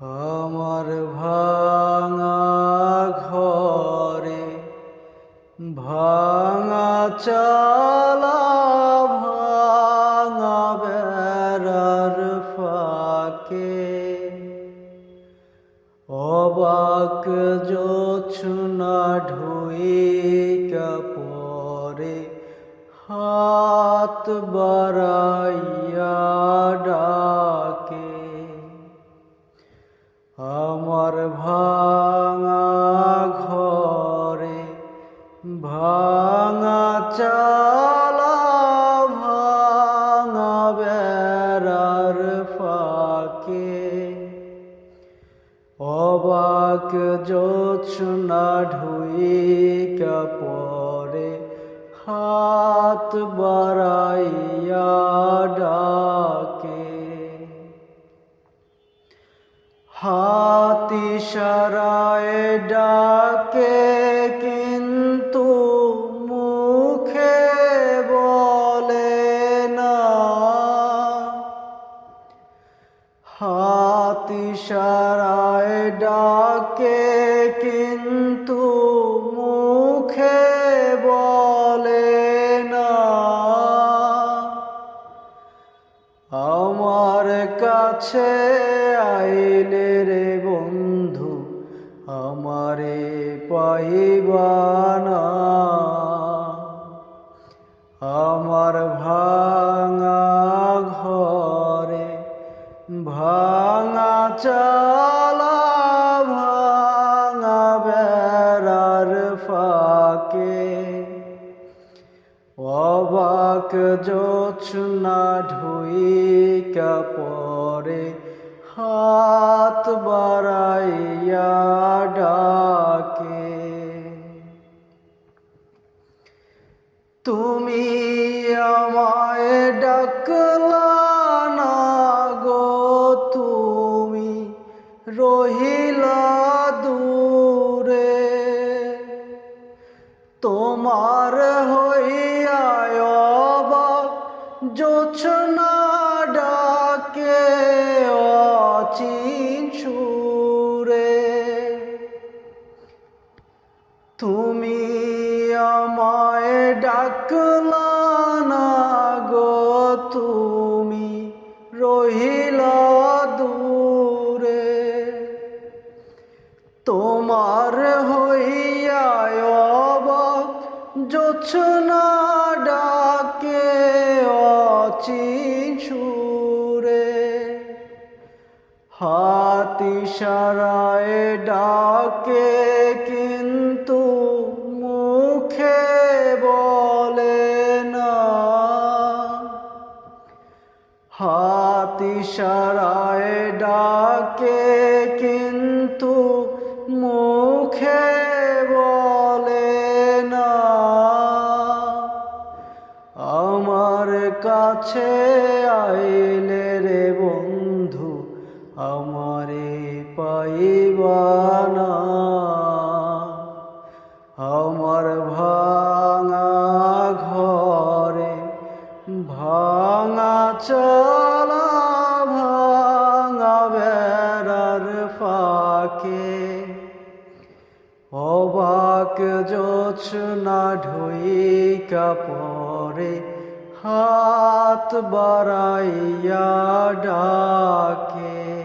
আমার ভাঙা ঘরে ভাঙা চালা ভাঙা বেড়ার ফাঁকে অবাক জোছনা ঢুইকা পরে হাত বাড়াইয়া আমার ভাঙা ঘরে ভাঙা চালা ভাঙা বেড়ার ফাঁকে অবাক জোছনা ঢুইকা পরে হাত বাড়াইয়া হাতি সারায় ডাকে, কিন্তু মুখে বলে না। হাতি সারায় ডাকে, কিন্তু মুখে বলে না। আমার কাছে আইলে রে বন্ধু, আমারে পাইবানা। আমার ভাঙা ঘরে ভাঙা চালা, ভাঙা বেড়ার ফাঁকে। অবাক জোছনা ঢুইকা পরে হাত বাড়াইয়া ডাকে। তুমি আমায় ডাকলা না গো তুমি, রহিলা দূরে। তোমার হইয়া অবাক, জোছনা তুমি আমায় ডাকলা না গো তুমি রহিল দূরে। তোমার হইয়া অবাক জোছনা ডাকে অচিন সুরে। হাতি সারায় ডাকে কিন্তু মুখে বলে না। হাতি সারায় ডাকে, কিন্তু মুখে বলে না। আমার কাছে আইলে রে বন্ধু, আমারে পাইবানা ভাঙা চলা ভাঙা বেড়ার ফাঁকে। অবাক জোছনা ঢুইকা পরে হাত বাড়াইয়া ডাকে।